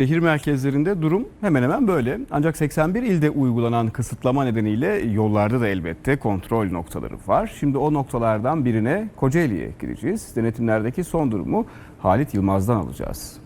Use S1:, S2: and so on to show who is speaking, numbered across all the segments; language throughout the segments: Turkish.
S1: Şehir merkezlerinde durum hemen hemen böyle. Ancak 81 ilde uygulanan kısıtlama nedeniyle yollarda da elbette kontrol noktaları var. Şimdi o noktalardan birine Kocaeli'ye gideceğiz. Denetimlerdeki son durumu Halit Yılmaz'dan alacağız.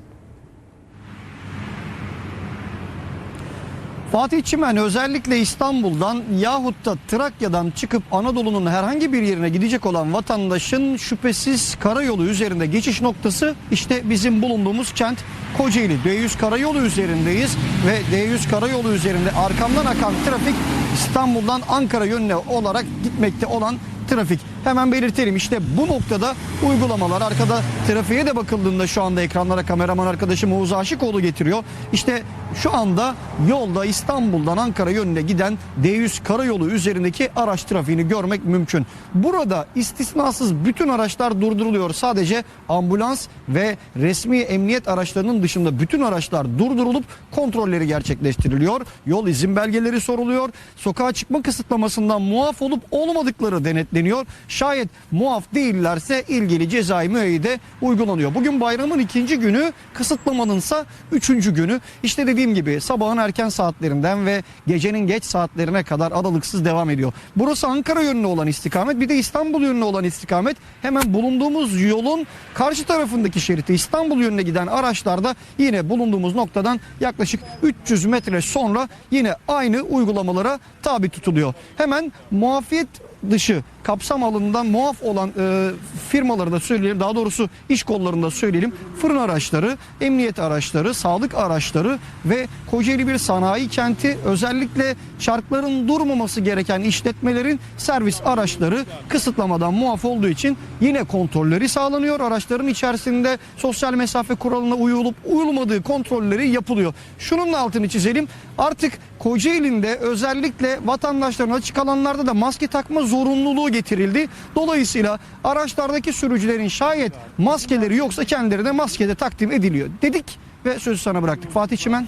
S2: Fatih Çimen özellikle İstanbul'dan yahut da Trakya'dan çıkıp Anadolu'nun herhangi bir yerine gidecek olan vatandaşın şüphesiz karayolu üzerinde geçiş noktası işte bizim bulunduğumuz kent Kocaeli. D100 karayolu üzerindeyiz ve D100 karayolu üzerinde arkamdan akan trafik İstanbul'dan Ankara yönüne olarak gitmekte olan trafik. Hemen belirtelim işte bu noktada uygulamalar arkada trafiğe de bakıldığında şu anda ekranlara kameraman arkadaşım Oğuz Aşıkoğlu getiriyor. İşte şu anda yolda İstanbul'dan Ankara yönüne giden D100 karayolu üzerindeki araç trafiğini görmek mümkün. Burada istisnasız bütün araçlar durduruluyor. Sadece ambulans ve resmi emniyet araçlarının dışında bütün araçlar durdurulup kontrolleri gerçekleştiriliyor. Yol izin belgeleri soruluyor. Sokağa çıkma kısıtlamasından muaf olup olmadıkları denetleniyor. Şayet muaf değillerse ilgili cezai müeyyide uygulanıyor. Bugün bayramın ikinci günü kısıtlamanınsa üçüncü günü. İşte dediğim gibi sabahın erken saatlerinden ve gecenin geç saatlerine kadar aralıksız devam ediyor. Burası Ankara yönüne olan istikamet bir de İstanbul yönüne olan istikamet. Hemen bulunduğumuz yolun karşı tarafındaki şeriti İstanbul yönüne giden araçlarda yine bulunduğumuz noktadan yaklaşık 300 metre sonra yine aynı uygulamalara tabi tutuluyor. Hemen muafiyet dışı kapsam alanından muaf olan e, firmaları da söyleyelim. Daha doğrusu iş kollarında söyleyelim. Fırın araçları, emniyet araçları, sağlık araçları ve Kocaeli bir sanayi kenti özellikle çarkların durmaması gereken işletmelerin servis araçları kısıtlamadan muaf olduğu için yine kontrolleri sağlanıyor. Araçların içerisinde sosyal mesafe kuralına uyulup uyulmadığı kontrolleri yapılıyor. Şunun altını çizelim. Artık Kocaeli'nde özellikle vatandaşların açık alanlarda da maske takma zorunluluğu getirildi. Dolayısıyla araçlardaki sürücülerin şayet maskeleri yoksa kendilerine maske de takdim ediliyor dedik ve sözü sana bıraktık. Fatih Çimen.